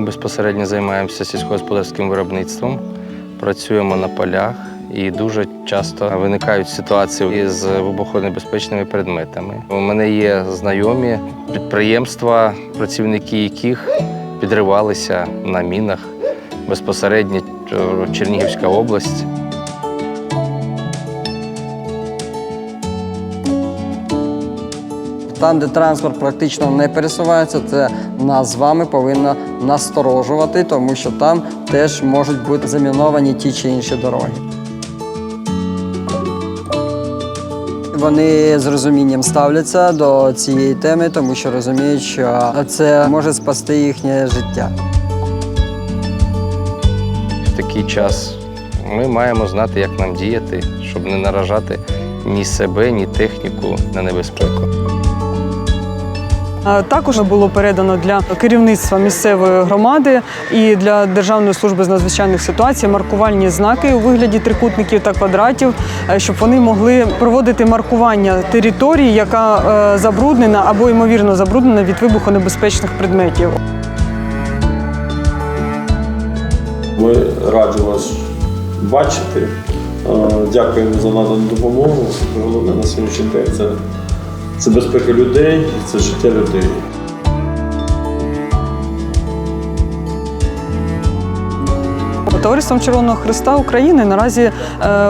безпосередньо займаємося сільськогосподарським виробництвом, працюємо на полях і дуже часто виникають ситуації із вибухонебезпечними предметами. У мене є знайомі підприємства, працівники яких підривалися на мінах безпосередньо е, Чернігівська область. Там, де транспорт практично не пересувається, це нас з вами повинно насторожувати, тому що там теж можуть бути заміновані ті чи інші дороги. Вони з розумінням ставляться до цієї теми, тому що розуміють, що це може спасти їхнє життя. В такий час ми маємо знати, як нам діяти, щоб не наражати ні себе, ні техніку на небезпеку. Також було передано для керівництва місцевої громади і для Державної служби з надзвичайних ситуацій маркувальні знаки у вигляді трикутників та квадратів, е, щоб вони могли проводити маркування території, яка е, забруднена або ймовірно забруднена від вибухонебезпечних предметів. Ми раді вас бачити. Е, Дякуємо за надану допомогу. Головне на сьогоднішній день це, це безпека людей, це життя людей. Товариством Червоного Христа України наразі е,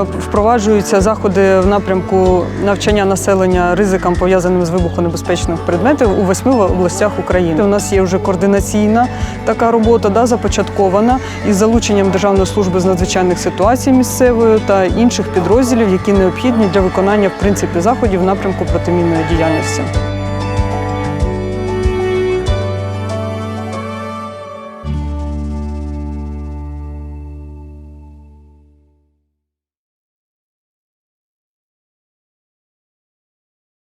впроваджуються заходи в напрямку навчання населення ризикам, пов'язаним з вибухонебезпечних предметів у восьми областях України. У нас є вже координаційна така робота, да, започаткована із залученням Державної служби з надзвичайних ситуацій місцевої та інших підрозділів, які необхідні для виконання в принципі заходів в напрямку протимінної діяльності.